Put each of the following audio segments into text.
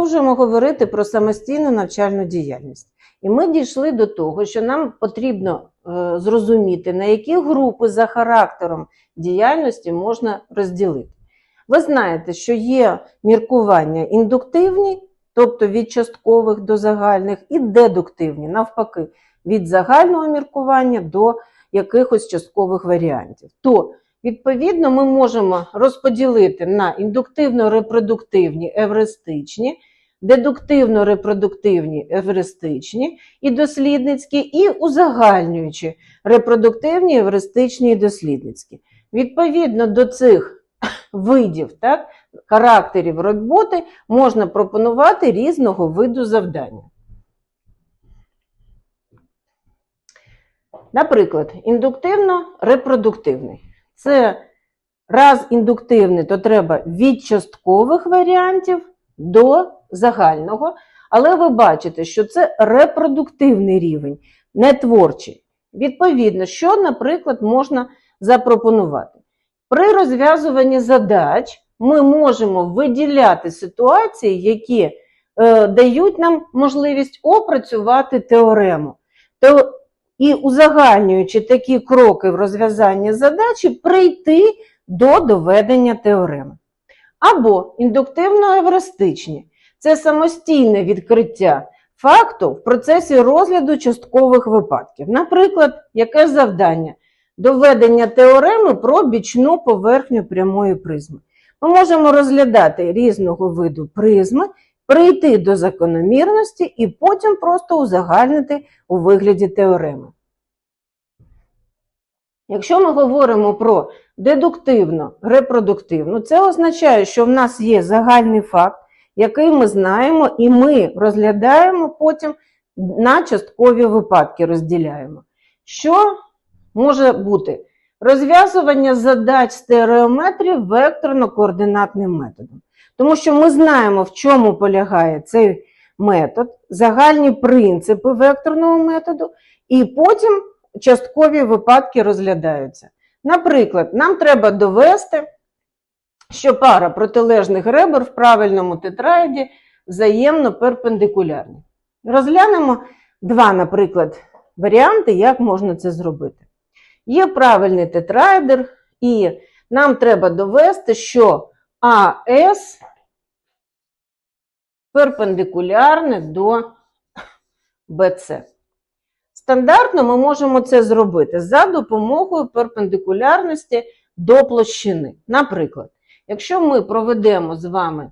продовжуємо говорити про самостійну навчальну діяльність. І ми дійшли до того, що нам потрібно е, зрозуміти, на які групи за характером діяльності можна розділити. Ви знаєте, що є міркування індуктивні, тобто від часткових до загальних, і дедуктивні, навпаки, від загального міркування до якихось часткових варіантів. То Відповідно, ми можемо розподілити на індуктивно-репродуктивні евристичні, дедуктивно-репродуктивні евристичні і дослідницькі, і узагальнюючі репродуктивні, евристичні і дослідницькі. Відповідно до цих видів, так, характерів роботи можна пропонувати різного виду завдання. Наприклад, індуктивно-репродуктивний. Це раз індуктивний, то треба від часткових варіантів до загального. Але ви бачите, що це репродуктивний рівень, не творчий. Відповідно, що, наприклад, можна запропонувати? При розв'язуванні задач ми можемо виділяти ситуації, які е, дають нам можливість опрацювати теорему. То і узагальнюючи такі кроки в розв'язанні задачі, прийти до доведення теореми. Або індуктивно-евристичні це самостійне відкриття факту в процесі розгляду часткових випадків. Наприклад, яке завдання? Доведення теореми про бічну поверхню прямої призми. Ми можемо розглядати різного виду призми, прийти до закономірності і потім просто узагальнити у вигляді теореми. Якщо ми говоримо про дедуктивно репродуктивну, це означає, що в нас є загальний факт, який ми знаємо, і ми розглядаємо потім на часткові випадки розділяємо. Що може бути? Розв'язування задач стереометрів векторно-координатним методом. Тому що ми знаємо, в чому полягає цей метод, загальні принципи векторного методу, і потім часткові випадки розглядаються. Наприклад, нам треба довести, що пара протилежних ребер в правильному тетраїді взаємно перпендикулярні. Розглянемо два, наприклад, варіанти, як можна це зробити. Є правильний тетраедр, і нам треба довести, що АС перпендикулярне до БЦ. Стандартно ми можемо це зробити за допомогою перпендикулярності до площини. Наприклад, якщо ми проведемо з вами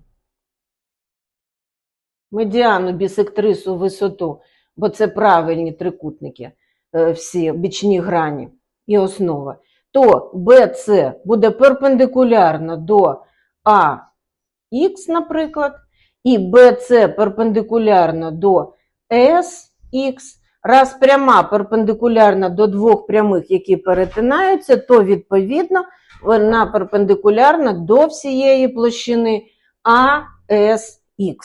медіану бісектрису висоту, бо це правильні трикутники, е, всі бічні грані і основа, то BC буде перпендикулярно до AX, наприклад, і BC перпендикулярно до SX. Раз пряма перпендикулярна до двох прямих, які перетинаються, то відповідно вона перпендикулярна до всієї площини ASX.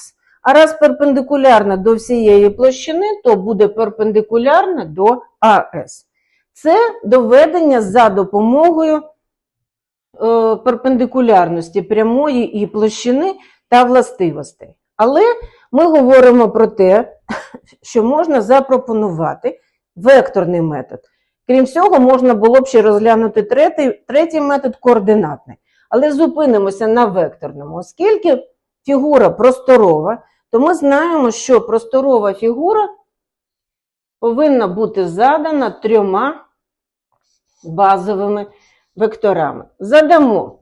А раз перпендикулярна до всієї площини, то буде перпендикулярна до AS. Це доведення за допомогою е, перпендикулярності прямої і площини та властивостей. Але ми говоримо про те, що можна запропонувати векторний метод. Крім цього, можна було б ще розглянути третій, третій метод координатний. Але зупинимося на векторному. Оскільки фігура просторова, то ми знаємо, що просторова фігура повинна бути задана трьома базовими векторами. Задамо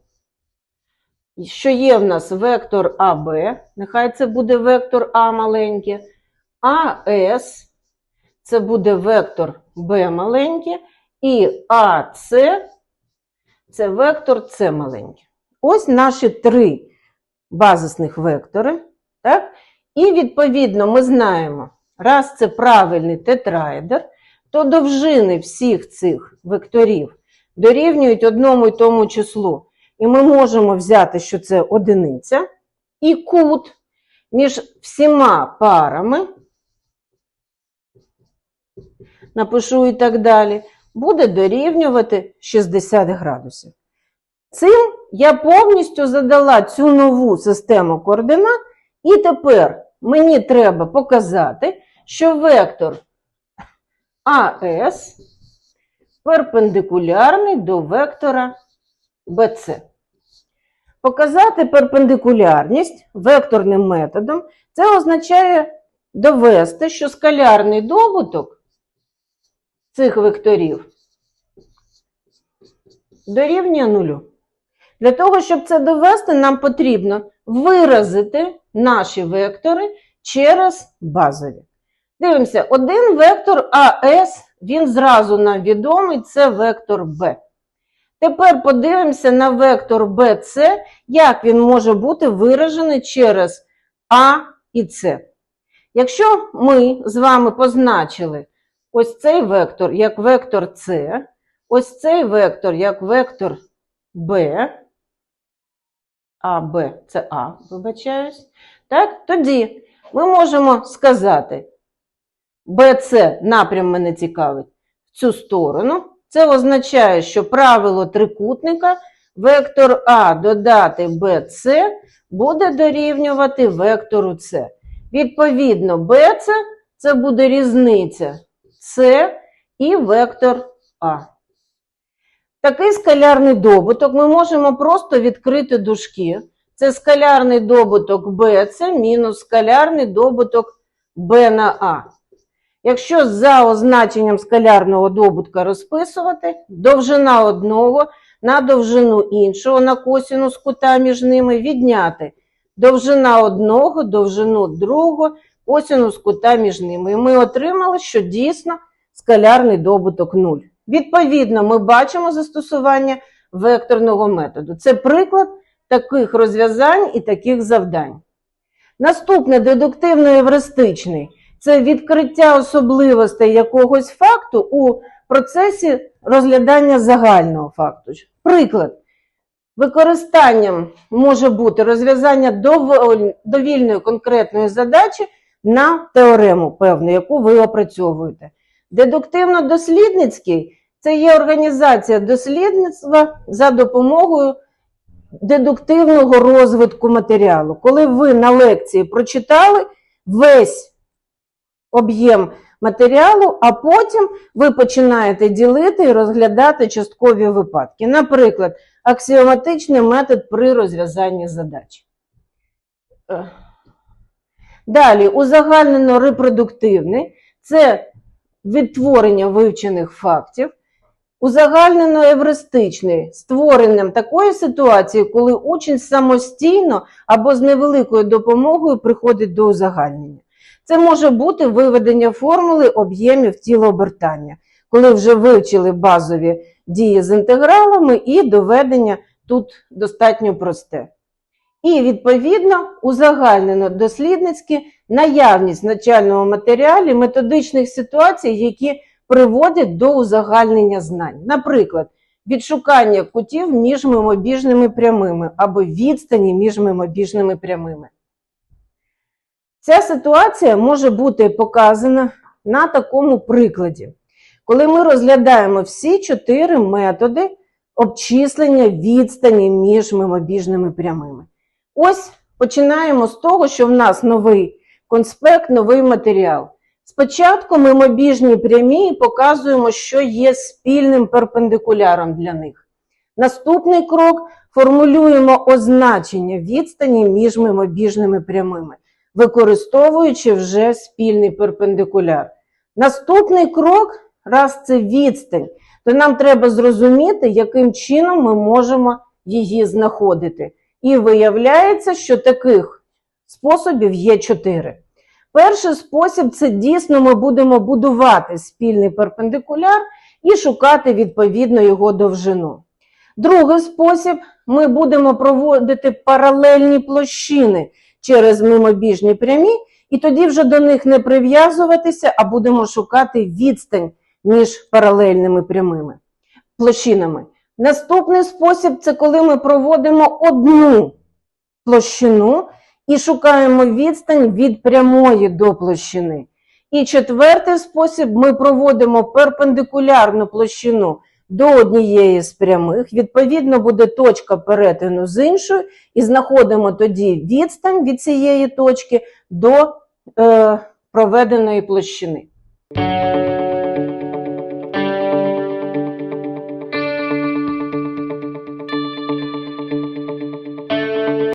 що є в нас вектор АБ, нехай це буде вектор А маленький, АС це буде вектор Б маленький, і АС це вектор С маленький. Ось наші три базисних вектори. Так? І, відповідно, ми знаємо, раз це правильний тетраедр, то довжини всіх цих векторів дорівнюють одному і тому числу. І ми можемо взяти, що це одиниця, і кут між всіма парами, напишу і так далі, буде дорівнювати 60 градусів. Цим я повністю задала цю нову систему координат, І тепер мені треба показати, що вектор АС перпендикулярний до вектора BC. Показати перпендикулярність векторним методом це означає довести, що скалярний добуток цих векторів дорівнює нулю. Для того, щоб це довести, нам потрібно виразити наші вектори через базові. Дивимося, один вектор АС, він зразу нам відомий, це вектор Б. Тепер подивимося на вектор BC, як він може бути виражений через А і С. Якщо ми з вами позначили ось цей вектор як вектор С, ось цей вектор як вектор Б, А, Б, це А, вибачаюсь, так, тоді ми можемо сказати, BC напрям мене цікавить в цю сторону. Це означає, що правило трикутника вектор А додати BC буде дорівнювати вектору С. Відповідно, BC це буде різниця С і вектор А. Такий скалярний добуток ми можемо просто відкрити дужки. Це скалярний добуток BC мінус скалярний добуток B на А. Якщо за означенням скалярного добутка розписувати, довжина одного на довжину іншого на косінус кута між ними відняти довжина одного, довжину другого, косінус кута між ними. І ми отримали, що дійсно скалярний добуток 0. Відповідно, ми бачимо застосування векторного методу. Це приклад таких розв'язань і таких завдань. Наступне дедуктивно-евристичний це відкриття особливостей якогось факту у процесі розглядання загального факту. Приклад. Використанням може бути розв'язання довільної конкретної задачі на теорему певну, яку ви опрацьовуєте. Дедуктивно-дослідницький це є організація дослідництва за допомогою дедуктивного розвитку матеріалу. Коли ви на лекції прочитали весь об'єм матеріалу, а потім ви починаєте ділити і розглядати часткові випадки. Наприклад, аксіоматичний метод при розв'язанні задач. Далі, узагальнено-репродуктивний це відтворення вивчених фактів. Узагальнено-евристичний створенням такої ситуації, коли учень самостійно або з невеликою допомогою приходить до узагальнення. Це може бути виведення формули об'ємів тілообертання, коли вже вивчили базові дії з інтегралами, і доведення тут достатньо просте. І, відповідно, узагальнено дослідницьке наявність в матеріалі методичних ситуацій, які приводять до узагальнення знань. Наприклад, відшукання кутів між мимобіжними прямими або відстані між мимобіжними прямими. Ця ситуація може бути показана на такому прикладі, коли ми розглядаємо всі чотири методи обчислення відстані між мимобіжними прямими. Ось починаємо з того, що в нас новий конспект, новий матеріал. Спочатку мимобіжні прямі і показуємо, що є спільним перпендикуляром для них. Наступний крок формулюємо означення відстані між мимобіжними прямими, використовуючи вже спільний перпендикуляр. Наступний крок, раз це відстань, то нам треба зрозуміти, яким чином ми можемо її знаходити. І виявляється, що таких способів є чотири. Перший спосіб це дійсно ми будемо будувати спільний перпендикуляр і шукати відповідно його довжину. Другий спосіб ми будемо проводити паралельні площини через мимобіжні прямі, і тоді вже до них не прив'язуватися, а будемо шукати відстань між паралельними прямими площинами. Наступний спосіб це коли ми проводимо одну площину і шукаємо відстань від прямої до площини. І четвертий спосіб ми проводимо перпендикулярну площину до однієї з прямих, відповідно буде точка перетину з іншою, і знаходимо тоді відстань від цієї точки до е, проведеної площини.